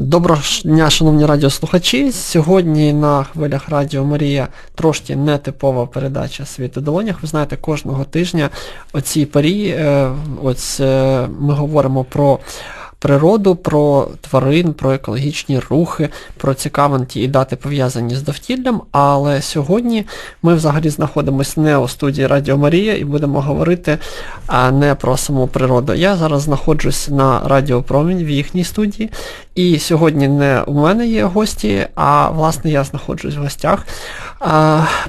Доброго дня, шановні радіослухачі. Сьогодні на хвилях Радіо Марія трошки нетипова передача «Світ у долонях. Ви знаєте, кожного тижня о цій порі е, ось е, ми говоримо про природу, про тварин, про екологічні рухи, про цікавинки і дати пов'язані з довкіллям, але сьогодні ми взагалі знаходимося не у студії Радіо Марія і будемо говорити не про саму природу. Я зараз знаходжусь на Радіо Промінь в їхній студії, і сьогодні не у мене є гості, а власне я знаходжусь в гостях.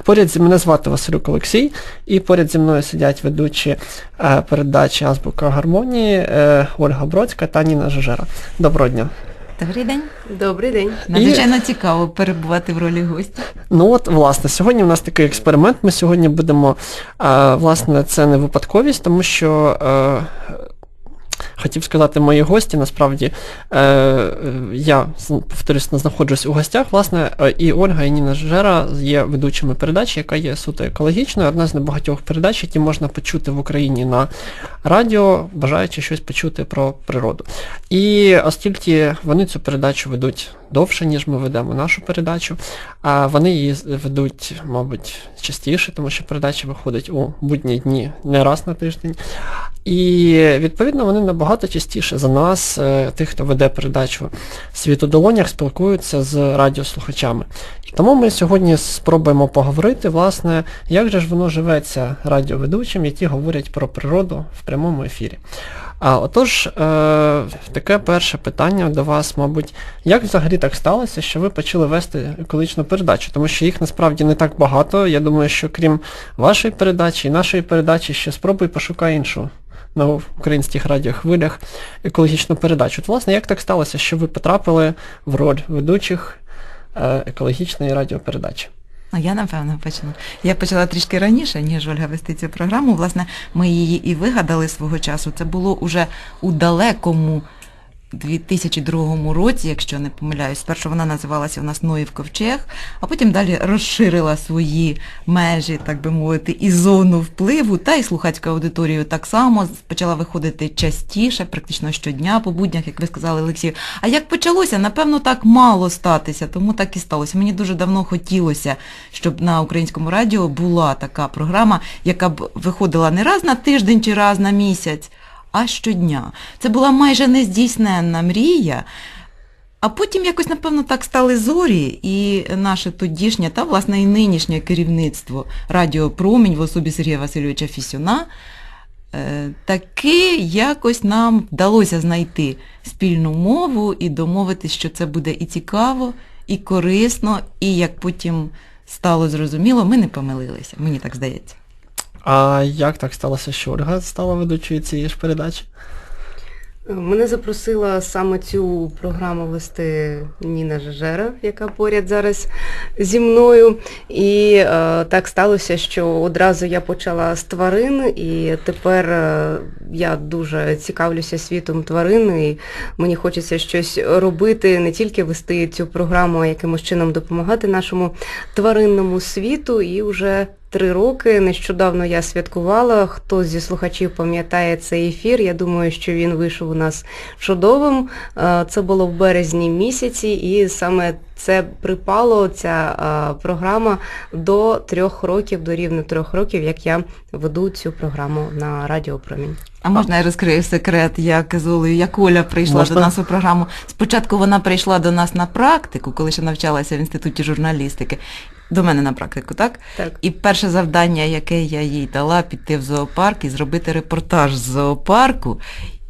Поряд зі мене звати Василюк Олексій, і поряд зі мною сидять ведучі е, передачі Азбука гармонії е, Ольга Бродська та Ніна Жежера. Доброго дня. Добрий день. Добрий день. Надзвичайно цікаво перебувати в ролі гостя. Ну от, власне, сьогодні в нас такий експеримент. Ми сьогодні будемо, е, власне, це не випадковість, тому що е, хотів сказати мої гості, насправді е, е, я, повторюсь, знаходжусь у гостях, власне, е, і Ольга, і Ніна Жера є ведучими передачі, яка є суто екологічною, одна з небагатьох передач, які можна почути в Україні на радіо, бажаючи щось почути про природу. І оскільки вони цю передачу ведуть довше, ніж ми ведемо нашу передачу, а вони її ведуть, мабуть, частіше, тому що передача виходить у будні дні не раз на тиждень. І відповідно вони набагато частіше за нас, е, тих, хто веде передачу «Світ у долонях, спілкуються з радіослухачами. І тому ми сьогодні спробуємо поговорити, власне, як же ж воно живеться радіоведучим, які говорять про природу в прямому ефірі. А отож, е, таке перше питання до вас, мабуть, як взагалі так сталося, що ви почали вести екологічну передачу? Тому що їх насправді не так багато. Я думаю, що крім вашої передачі і нашої передачі, ще спробуй пошукай іншу на українських радіохвилях екологічну передачу. От, власне, як так сталося, що ви потрапили в роль ведучих е, екологічної радіопередачі? А я, напевно, почну. Я почала трішки раніше, ніж Ольга вести цю програму. Власне, ми її і вигадали свого часу. Це було уже у далекому 2002 році, якщо не помиляюсь. Спершу вона називалася у нас Ноїв Ковчег, а потім далі розширила свої межі, так би мовити, і зону впливу, та і слухацьку аудиторію так само почала виходити частіше, практично щодня по буднях, як ви сказали, Олексію. А як почалося, напевно, так мало статися, тому так і сталося. Мені дуже давно хотілося, щоб на українському радіо була така програма, яка б виходила не раз на тиждень чи раз на місяць, а щодня. Це була майже нездійсненна мрія. А потім якось, напевно, так стали зорі, і наше тодішнє та, власне, і нинішнє керівництво Радіо Промінь в особі Сергія Васильовича Фісюна е, таки якось нам вдалося знайти спільну мову і домовитись, що це буде і цікаво, і корисно, і як потім стало зрозуміло, ми не помилилися, мені так здається. А як так сталося, що Ольга стала ведучою цієї ж передачі? Мене запросила саме цю програму вести Ніна Жежера, яка поряд зараз зі мною. І е, так сталося, що одразу я почала з тварин, і тепер е, я дуже цікавлюся світом тварин, і мені хочеться щось робити, не тільки вести цю програму, а якимось чином допомагати нашому тваринному світу. І вже три роки. Нещодавно я святкувала. Хто зі слухачів пам'ятає цей ефір? Я думаю, що він вийшов у нас чудовим. Е, Це було в березні місяці, і саме це припало, ця е, програма, до трьох років, до рівно трьох років, як я веду цю програму на Радіо Промінь. А можна я розкрию секрет, як з Олею, як Оля прийшла Можна. до нас у програму. Спочатку вона прийшла до нас на практику, коли ще навчалася в інституті журналістики. До мене на практику, так? Так. І перше завдання, яке я їй дала, піти в зоопарк і зробити репортаж з зоопарку.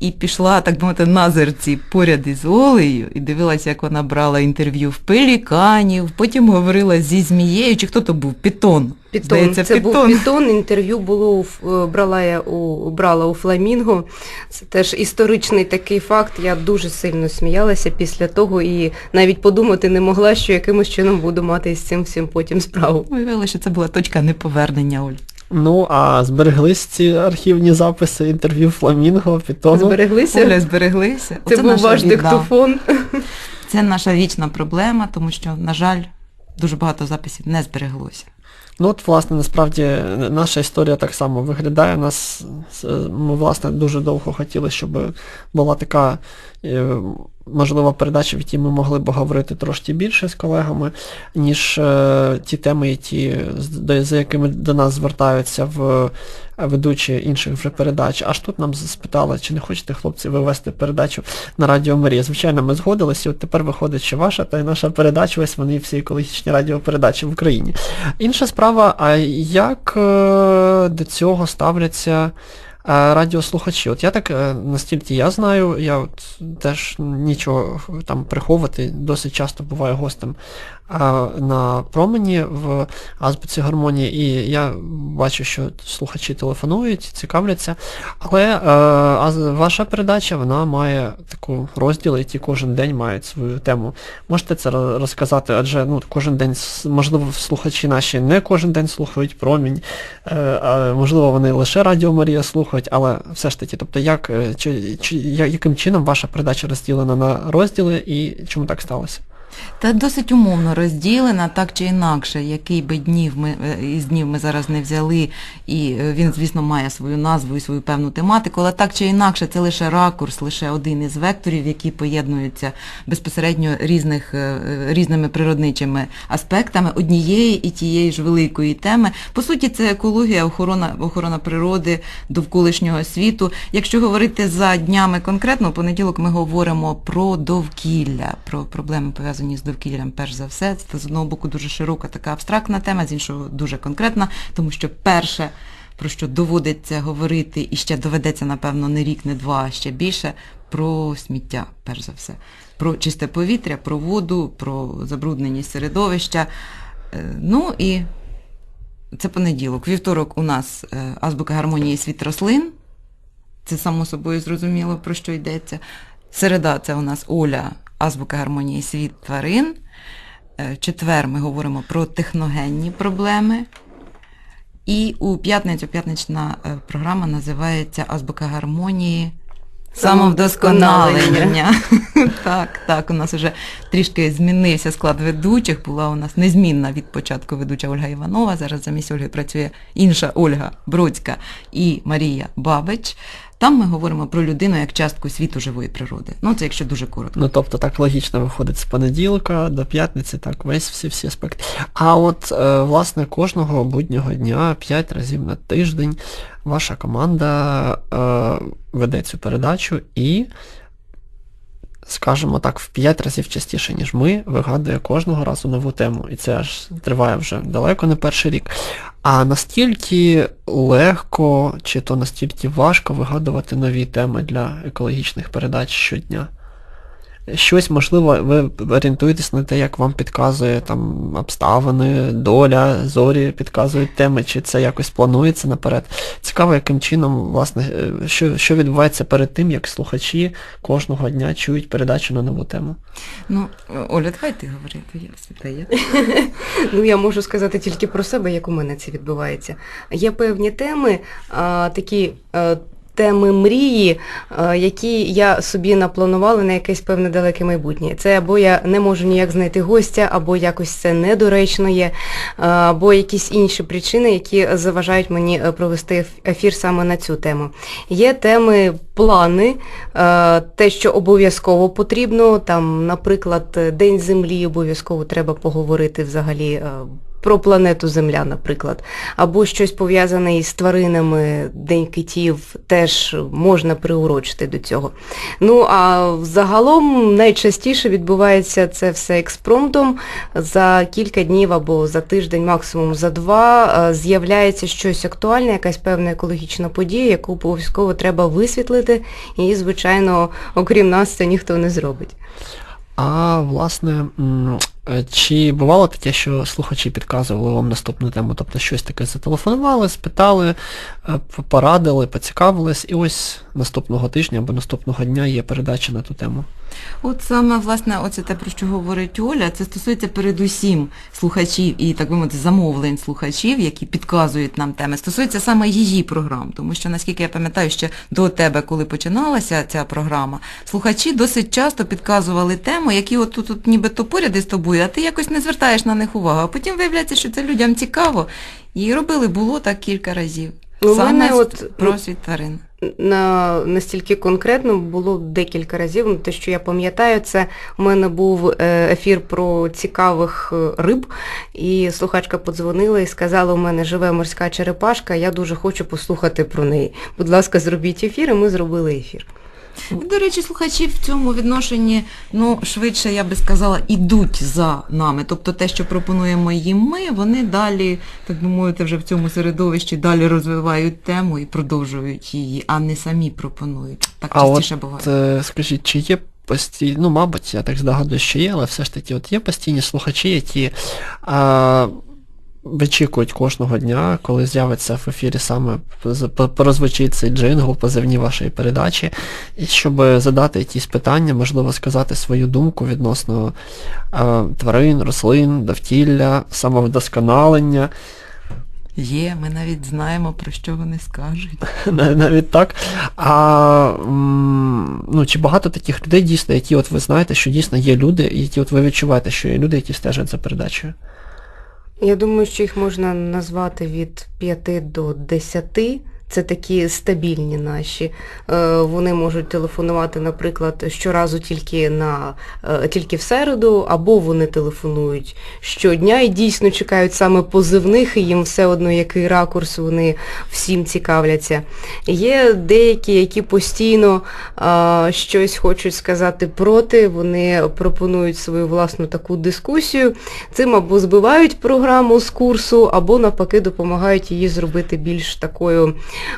І пішла, так би мовити, на зерці поряд із Олею і дивилася, як вона брала інтерв'ю в пеліканів, потім говорила зі змією, чи хто то був? Пітон. Пітон. Здається, це Пітон. був Пітон, інтерв'ю було е, брала я у, брала у Фламінго. Це теж історичний такий факт. Я дуже сильно сміялася після того і навіть подумати не могла, що якимось чином буду мати з цим всім потім справу. Виявилося, що це була точка неповернення, Оль. Ну, а збереглись ці архівні записи інтерв'ю Фламінго, Пітону. Збереглися. Оля, збереглися. Це Оце був ваш диктофон. Це наша вічна проблема, тому що, на жаль, дуже багато записів не збереглося. Ну от, власне, насправді наша історія так само виглядає. Нас, ми, власне, дуже довго хотіли, щоб була така можливо, передача, в якій ми могли б говорити трошки більше з колегами, ніж е, ті теми, які, за якими до нас звертаються в е, ведучі інших вже передач. Аж тут нам спитали, чи не хочете, хлопці, вивести передачу на Радіо Марія. Звичайно, ми згодилися, от тепер виходить, що ваша та й наша передача, ось вони всі екологічні радіопередачі в Україні. Інша справа, а як е, до цього ставляться е, радіослухачі? От я так, е, настільки я знаю, я от теж нічого там приховувати, досить часто буваю гостем на промені в азбуці гармонії, і я бачу, що слухачі телефонують, цікавляться, але е, ваша передача вона має таку розділ, які кожен день мають свою тему. Можете це розказати, адже ну, кожен день, можливо, слухачі наші не кожен день слухають промінь, е, можливо, вони лише Радіо Марія слухають, але все ж таки, тобто як, е, чи, чи, яким чином ваша передача розділена на розділи і чому так сталося? Та досить умовно розділена, так чи інакше, який би днів ми е, із днів ми зараз не взяли, і е, він, звісно, має свою назву і свою певну тематику, але так чи інакше, це лише ракурс, лише один із векторів, які поєднуються безпосередньо різних, е, різними природничими аспектами однієї і тієї ж великої теми. По суті, це екологія, охорона, охорона природи, довколишнього світу. Якщо говорити за днями конкретно, в понеділок ми говоримо про довкілля, про проблеми пов'язані з довкіллям, перш за все. Це з одного боку дуже широка така абстрактна тема, з іншого дуже конкретна, тому що перше, про що доводиться говорити, і ще доведеться, напевно, не рік, не два, а ще більше, про сміття, перш за все. Про чисте повітря, про воду, про забрудненість середовища. Е, Ну і це понеділок. Вівторок у нас е, азбука гармонії світ рослин. Це само собою зрозуміло, про що йдеться. Середа це у нас Оля, азбука гармонії світ тварин. Е, четвер ми говоримо про техногенні проблеми. І у п'ятницю п'ятнична е, програма називається Азбука гармонії. Самовдосконалення. так, так, у нас вже трішки змінився склад ведучих. Була у нас незмінна від початку ведуча Ольга Іванова. Зараз замість Ольги працює інша Ольга Бродська і Марія Бабич. Там ми говоримо про людину як частку світу живої природи. Ну, це якщо дуже коротко. Ну, тобто так логічно виходить з понеділка до п'ятниці, так, весь всі всі аспекти. А от, е, власне, кожного буднього дня, 5 разів на тиждень, ваша команда е, веде цю передачу і, скажімо так, в 5 разів частіше, ніж ми, вигадує кожного разу нову тему. І це аж триває вже далеко не перший рік. А настільки легко, чи то настільки важко вигадувати нові теми для екологічних передач щодня? Щось, можливо, ви орієнтуєтесь на те, як вам підказує там обставини, доля, зорі підказують теми, чи це якось планується наперед. Цікаво, яким чином, власне, е, що, що відбувається перед тим, як слухачі кожного дня чують передачу на нову тему. Ну, Оля, давай ти говори, то я світає. Ну, я можу сказати тільки про себе, як у мене це відбувається. Є певні теми, такі а, теми мрії, які я собі напланувала на якесь певне далеке майбутнє. Це або я не можу ніяк знайти гостя, або якось це недоречно є, або якісь інші причини, які заважають мені е, провести ефір саме на цю тему. Є теми, плани, е, те, що обов'язково потрібно, там, наприклад, е, День Землі обов'язково треба поговорити взагалі. Про планету Земля, наприклад, або щось пов'язане із тваринами, День китів, теж можна приурочити до цього. Ну а загалом найчастіше відбувається це все експромтом. За кілька днів або за тиждень, максимум за два, е, з'являється щось актуальне, якась певна екологічна подія, яку обов'язково треба висвітлити, і, звичайно, окрім нас, це ніхто не зробить. А власне, чи бувало таке, що слухачі підказували вам наступну тему? Тобто щось таке зателефонували, спитали, е, порадили, поцікавились, і ось наступного тижня або наступного дня є передача на ту тему. От саме, власне, оце те, про що говорить Оля, це стосується передусім слухачів і, так би мовити, замовлень слухачів, які підказують нам теми, стосується саме її програм, тому що, наскільки я пам'ятаю, ще до тебе, коли починалася ця програма, слухачі досить часто підказували теми, які от тут, тут нібито поряд із тобою, а ти якось не звертаєш на них увагу, а потім виявляється, що це людям цікаво, і робили було так кілька разів. Ну, в Саме мене от, про ну, світ тварин. на настільки конкретно було декілька разів. Ну, те, що я пам'ятаю, це у мене був е, ефір про цікавих е, риб, і слухачка подзвонила і сказала, у мене живе морська черепашка, я дуже хочу послухати про неї. Будь ласка, зробіть ефір, і ми зробили ефір. До речі, слухачі в цьому відношенні, ну, швидше, я би сказала, ідуть за нами. Тобто те, що пропонуємо їм ми, вони далі, так би мовити, вже в цьому середовищі далі розвивають тему і продовжують її, а не самі пропонують. Так А частіше от буває. е, скажіть, чи є постійні, ну, мабуть, я так здогадую, що є, але все ж таки, от є постійні слухачі, які а, вичікують кожного дня, коли з'явиться в ефірі саме порозвучить цей джингл, позивні вашої передачі, і щоб задати якісь питання, можливо, сказати свою думку відносно а, тварин, рослин, довкілля, самовдосконалення. Є, ми навіть знаємо, про що вони скажуть. Нав- Навіть так. А ну, чи багато таких людей дійсно, які от ви знаєте, що дійсно є люди, які от ви відчуваєте, що є люди, які стежать за передачею? Я думаю, що їх можна назвати від 5 до 10. Це такі стабільні наші. Е, Вони можуть телефонувати, наприклад, щоразу тільки на е, тільки в середу, або вони телефонують щодня і дійсно чекають саме позивних, і їм все одно який ракурс вони всім цікавляться. Є деякі, які постійно а, щось хочуть сказати проти, вони пропонують свою власну таку дискусію. Цим або збивають програму з курсу, або навпаки допомагають її зробити більш такою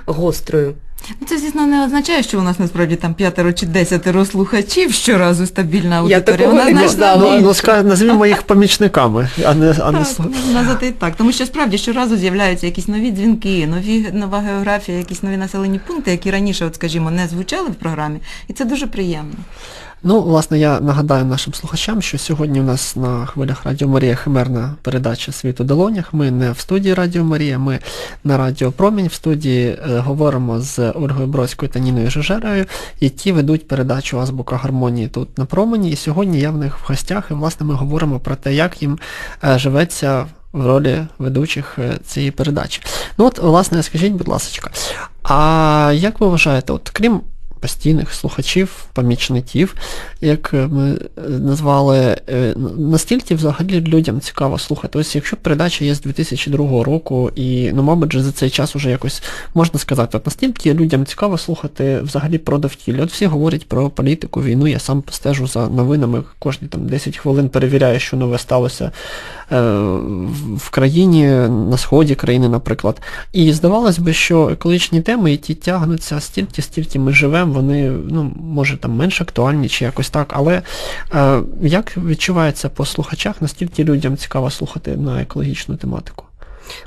гострою. Ну, Це, звісно, не означає, що у нас насправді там п'ятеро чи десятеро слухачів щоразу стабільна аудиторія. такого У нас не. Ну, ну, назвімо їх помічниками, а не, а не Так, назвати так. Тому що справді щоразу з'являються якісь нові дзвінки, нові, нова географія, якісь нові населені пункти, які раніше, от, скажімо, не звучали в програмі. І це дуже приємно. Ну, власне, я нагадаю нашим слухачам, що сьогодні у нас на хвилях Радіо Марія химерна передача Світ у долонях. Ми не в студії Радіо Марія, ми на Радіо Промінь. В студії е, говоримо з Ольгою Бродською та Ніною Жежерою, які ведуть передачу Азбука гармонії тут на промені. І сьогодні я в них в гостях, і власне ми говоримо про те, як їм е, живеться в ролі ведучих е, цієї передачі. Ну от, власне, скажіть, будь ласка, а як ви вважаєте, от крім постійних слухачів, помічників, як е, ми е, назвали, е, настільки взагалі людям цікаво слухати. Ось якщо передача є з 2002 року, і, ну, мабуть, за цей час уже якось можна сказати, от настільки людям цікаво слухати взагалі про довкілля. От всі говорять про політику, війну, я сам стежу за новинами, кожні там 10 хвилин перевіряю, що нове сталося в країні, на сході країни, наприклад. І здавалось би, що екологічні теми, які тягнуться стільки, стільки ми живемо, вони, ну, може там менш актуальні чи якось так, але е, як відчувається по слухачах, настільки людям цікаво слухати на екологічну тематику?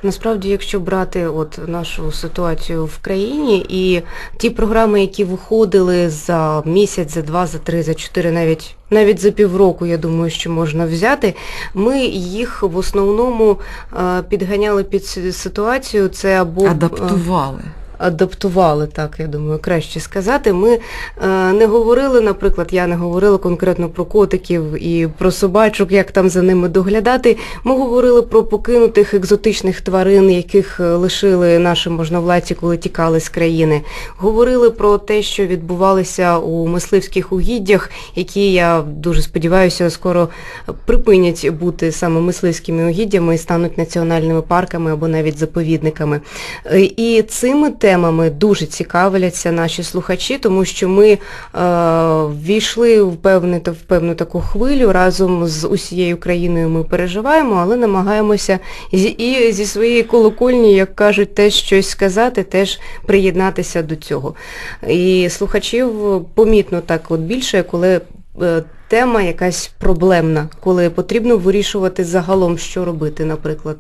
Насправді, якщо брати от нашу ситуацію в країні і ті програми, які виходили за місяць, за два, за три, за чотири, навіть навіть за півроку, я думаю, що можна взяти, ми їх в основному е, підганяли під ситуацію. Це або е, Адаптували. Адаптували, так, я думаю, краще сказати. Ми е, не говорили, наприклад, я не говорила конкретно про котиків і про собачок, як там за ними доглядати. Ми говорили про покинутих екзотичних тварин, яких е, лишили наші можновладці, коли тікали з країни. Говорили про те, що відбувалося у мисливських угіддях, які, я дуже сподіваюся, скоро припинять бути саме мисливськими угіддями і стануть національними парками або навіть заповідниками. Е, І цими темами дуже цікавляться наші слухачі, тому що ми е, ввійшли в певну, в певну таку хвилю разом з усією країною ми переживаємо, але намагаємося і зі своєї колокольні, як кажуть, теж щось сказати, теж приєднатися до цього. І слухачів помітно так от більше, коли е, тема якась проблемна, коли потрібно вирішувати загалом, що робити, наприклад.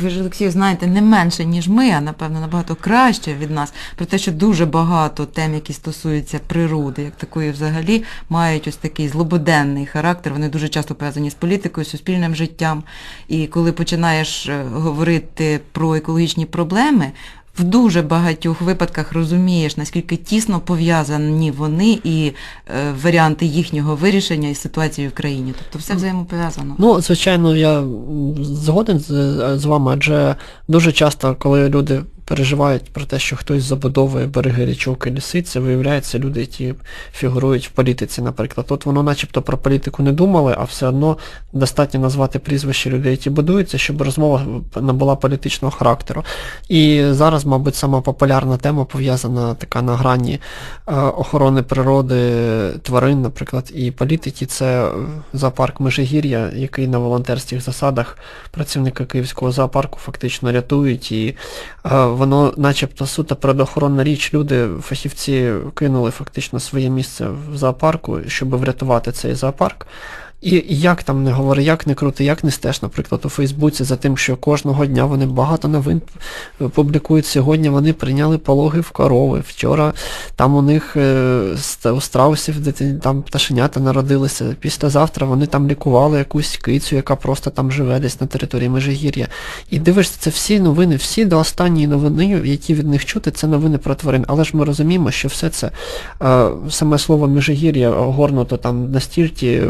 Ви ж, Олексію, знаєте не менше, ніж ми, а напевно набагато краще від нас, про те, що дуже багато тем, які стосуються природи, як такої взагалі, мають ось такий злободенний характер. Вони дуже часто пов'язані з політикою, суспільним життям. І коли починаєш е, говорити про екологічні проблеми, в дуже багатьох випадках розумієш, наскільки тісно пов'язані вони і е, варіанти їхнього вирішення і ситуації в країні. Тобто все взаємопов'язано. Ну, звичайно, я згоден з, з вами, адже дуже часто, коли люди переживають про те, що хтось забудовує береги річок і ліси, виявляється люди, які фігурують в політиці, наприклад. От воно начебто про політику не думали, а все одно достатньо назвати прізвища людей, які будуються, щоб розмова набула політичного характеру. І зараз, мабуть, сама популярна тема пов'язана така на грані е, охорони природи тварин, наприклад, і політики, це зоопарк Межигір'я, який на волонтерських засадах працівники Київського зоопарку фактично рятують, і е, воно начебто суто природоохоронна річ, люди, фахівці кинули фактично своє місце в зоопарку, щоб врятувати цей зоопарк. І як там не говори, як не крути, як не стеж, наприклад, у Фейсбуці за тим, що кожного дня вони багато новин публікують. Сьогодні вони прийняли пологи в корови. Вчора там у них е, у страусів дитин, там пташенята народилися. Післязавтра вони там лікували якусь кицю, яка просто там живе десь на території Межигір'я. І дивишся, це всі новини, всі до останньої новини, які від них чути, це новини про тварин. Але ж ми розуміємо, що все це е, саме слово Межигір'я огорнуто там настільки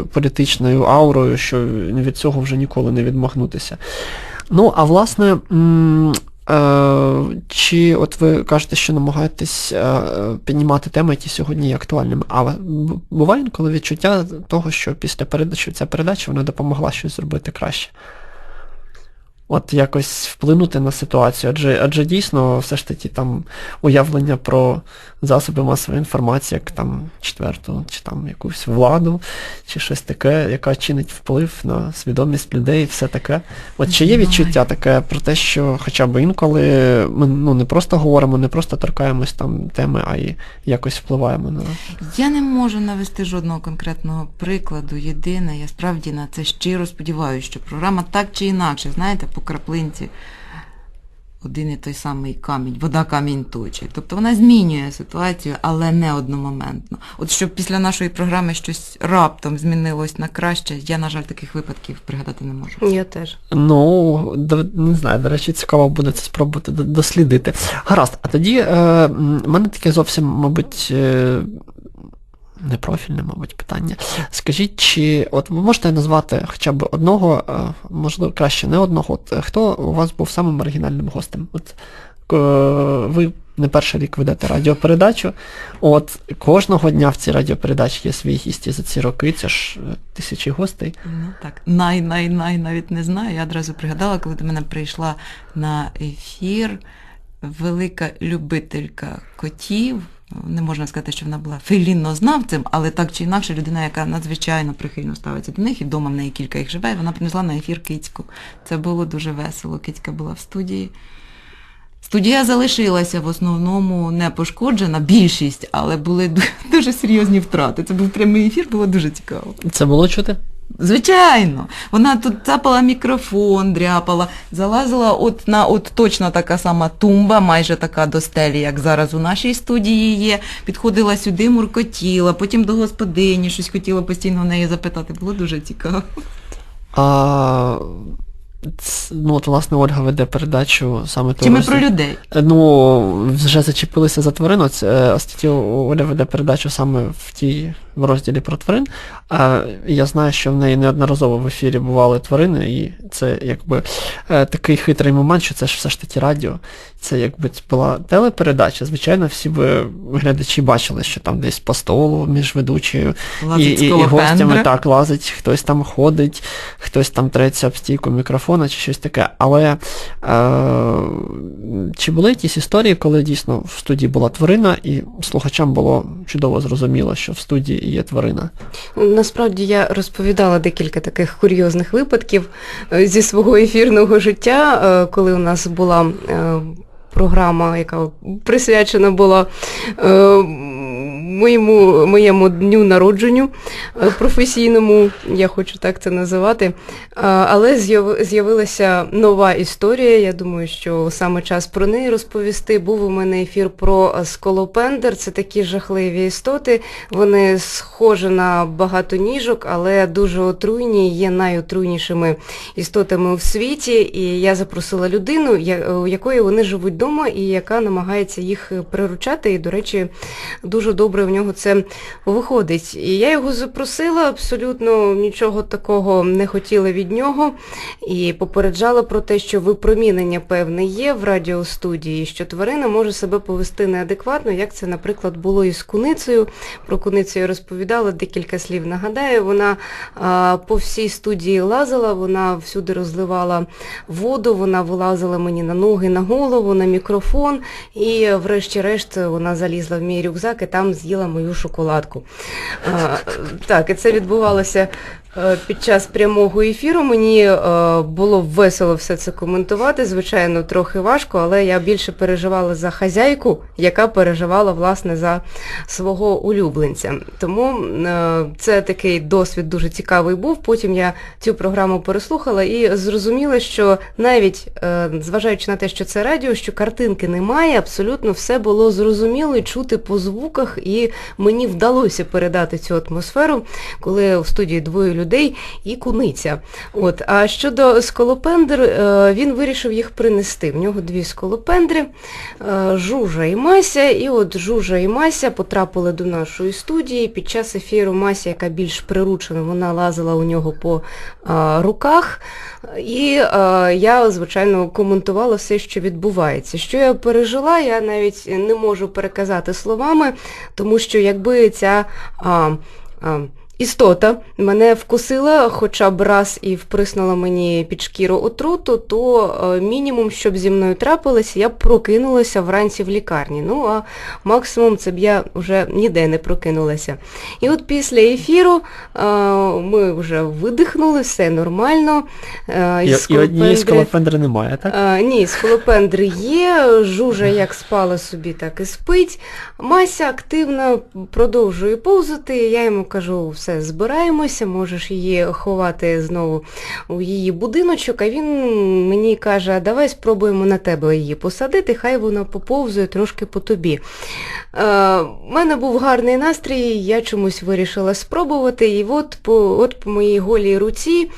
політичною аурою, що від цього вже ніколи не відмахнутися. Ну, а власне, е, чи от ви кажете, що намагаєтесь е, піднімати теми, які сьогодні є актуальними, а буває інколи відчуття того, що після передачі ця передача вона допомогла щось зробити краще? От якось вплинути на ситуацію, адже, адже дійсно все ж таки там уявлення про засоби масової інформації, як там четверту, чи там якусь владу, чи щось таке, яка чинить вплив на свідомість людей, все таке. От чи є відчуття таке про те, що хоча б інколи ми ну, не просто говоримо, не просто торкаємось там теми, а й якось впливаємо на. Я не можу навести жодного конкретного прикладу. Єдине, я справді на це щиро сподіваюся, що програма так чи інакше, знаєте, по краплинці один і той самий камінь, вода камінь точить. Тобто вона змінює ситуацію, але не одномоментно. От щоб після нашої програми щось раптом змінилось на краще, я, на жаль, таких випадків пригадати не можу. Я теж. Ну, не знаю, до речі, цікаво буде це спробувати дослідити. Гаразд, а тоді е, в мене таке зовсім, мабуть, е, непрофільне, мабуть, питання. Скажіть, чи от ви можете назвати хоча б одного, е, можливо, краще не одного, от, е, хто у вас був самим оригінальним гостем? От е, ви не перший рік ведете радіопередачу. От кожного дня в цій радіопередачі є свої гісті за ці роки, це ж тисячі гостей. Ну так, най-най-най навіть не знаю. Я одразу пригадала, коли до мене прийшла на ефір велика любителька котів. Не можна сказати, що вона була феліннознавцем, але так чи інакше людина, яка надзвичайно прихильно ставиться до них, і вдома в неї кілька їх живе, вона принесла на ефір кицьку. Це було дуже весело. Кицька була в студії. Студія залишилася в основному не пошкоджена, більшість, але були дуже серйозні втрати. Це був прямий ефір, було дуже цікаво. Це було чути? Звичайно, вона тут цапала мікрофон, дряпала, залазила от на от точно така сама тумба, майже така до стелі, як зараз у нашій студії є. Підходила сюди, муркотіла, потім до господині, щось хотіла постійно в неї запитати. Було дуже цікаво. А, ц- ну, от, власне, Ольга веде передачу саме Чи ми про людей? Ну, вже зачепилися за тварину. Це оскільки Оля веде передачу саме в тій в розділі про тварин. А я знаю, що в неї неодноразово в ефірі бували тварини, і це якби е, такий хитрий момент, що це ж все ж таки радіо. Це якби це була телепередача. Звичайно, всі би глядачі бачили, що там десь по столу між ведучою і, і, і гостями так лазить, хтось там ходить, хтось там треться об стійку мікрофона чи щось таке. Але е, чи були якісь історії, коли дійсно в студії була тварина, і слухачам було чудово зрозуміло, що в студії є тварина? Насправді я розповідала декілька таких курйозних випадків е, зі свого ефірного життя, е, коли у нас була е, програма, яка присвячена була моєму, моєму дню народженню е, професійному, я хочу так це називати. Е, Але з'явилася нова історія. Я думаю, що саме час про неї розповісти. Був у мене ефір про е, сколопендер. Це такі жахливі істоти. Вони схожі на багатоніжок, але дуже отруйні, є найотруйнішими істотами у світі. І я запросила людину, у якої вони живуть вдома і яка намагається їх приручати. І, до речі, дуже добре в нього це виходить. І я його запросила, абсолютно нічого такого не хотіла від нього. І попереджала про те, що випромінення певне є в радіостудії, що тварина може себе повести неадекватно, як це, наприклад, було із куницею. Про куницю я розповідала, декілька слів нагадаю. Вона а, по всій студії лазила, вона всюди розливала воду, вона вилазила мені на ноги, на голову, на мікрофон, і врешті-решт вона залізла в мій рюкзак і там з'їла мою шоколадку. А, так, і це відбувалося під час прямого ефіру. Мені е, було весело все це коментувати. Звичайно, трохи важко, але я більше переживала за хазяйку, яка переживала власне за свого улюбленця. Тому е, це такий досвід дуже цікавий був. Потім я цю програму переслухала і зрозуміла, що навіть е, зважаючи на те, що це радіо, що картинки немає, абсолютно все було зрозуміло і чути по звуках, і мені вдалося передати цю атмосферу, коли в студії двоє людей і куниця. От. А щодо сколопендр, е, він вирішив їх принести. В нього дві сколопендри, е, Жужа і Мася. І от Жужа і Мася потрапили до нашої студії. Під час ефіру Мася, яка більш приручена, вона лазила у нього по е, руках. І я, звичайно, коментувала все, що відбувається. Що я пережила, я навіть не можу переказати словами, тому що якби ця а, а, істота мене вкусила хоча б раз і вприснула мені під шкіру отруту, то е, мінімум, щоб зі мною трапилося, я б прокинулася вранці в лікарні. Ну, а максимум це б я вже ніде не прокинулася. І от після ефіру е, ми вже видихнули, все нормально. Е, І, і однієї скалопендри немає, так? а, ні, скалопендри є, жужа як спала собі, так і спить. Мася активно продовжує повзати. Я йому кажу, все, збираємося, можеш її ховати знову у її будиночок. А він мені каже, давай спробуємо на тебе її посадити, хай вона поповзує трошки по тобі. Е, У мене був гарний настрій, я чомусь вирішила спробувати. І от по, от по моїй голій руці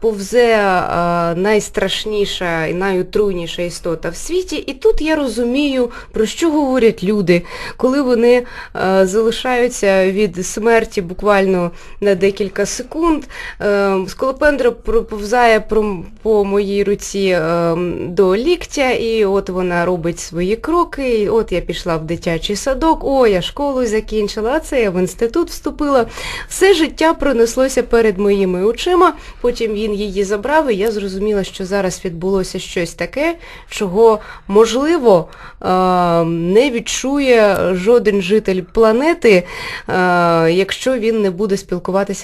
повзе е, найстрашніша і найотруйніша істота в світі. І тут я розумію, про що говорять люди, коли вони е, залишаються від смерті буквально на декілька секунд. Е, скалопендра проповзає по моїй руці е, до ліктя, і от вона робить свої кроки. І от я пішла в дитячий садок, о, я школу закінчила, а це я в інститут вступила. Все життя пронеслося перед моїми очима, потім він її забрав, і я зрозуміла, що зараз відбулося щось таке, чого, можливо, е, не відчує жоден житель планети, якщо він не буде спілкуватися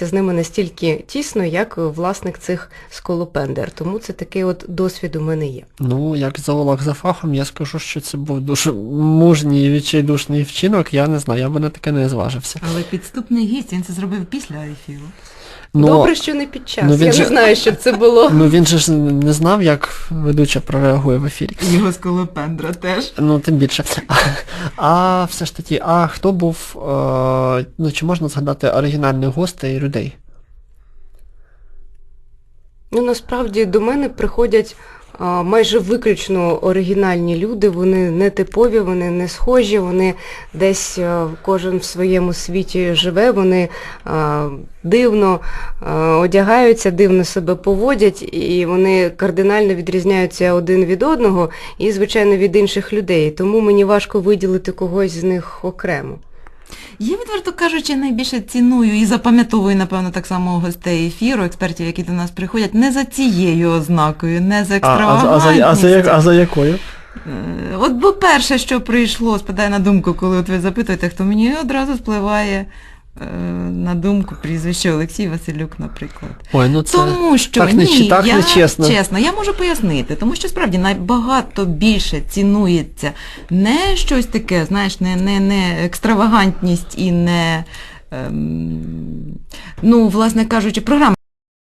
з ними настільки тісно, як власник цих сколопендер. Тому це такий от досвід у мене є. Ну, як зоолог за фахом, я скажу, що це був дуже мужній і відчайдушний вчинок, я не знаю, я би на таке не зважився. Але підступний гість, він це зробив після ефіру. Ну, Добре, що не під час. ну, він я же- не знаю, що це було. ну він же ж не знав, як ведуча прореагує в ефірі. Його сколопендра теж. Ну, тим більше. А, а все ж таки, а хто був, е, ну чи можна згадати оригінальних гостей і людей? Ну, насправді до мене приходять майже виключно оригінальні люди, вони не типові, вони не схожі, вони десь кожен в своєму світі живе, вони дивно одягаються, дивно себе поводять, і вони кардинально відрізняються один від одного і, звичайно, від інших людей. Тому мені важко виділити когось з них окремо. Я, відверто кажучи, найбільше ціную і запам'ятовую, напевно, так само гостей ефіру, експертів, які до нас приходять, не за цією ознакою, не за А, а, за- а, за, а, за, а за якою? Е, От бо перше, що прийшло, спадає на думку, коли от ви запитуєте, хто мені одразу спливає на думку прізвище Олексій Василюк, наприклад. Ой, ну це Тому що так не, ні, так я, не чесно. чесно, я можу пояснити, тому що справді набагато більше цінується не щось таке, знаєш, не, не, не екстравагантність і не, ем, ну, власне кажучи, програма.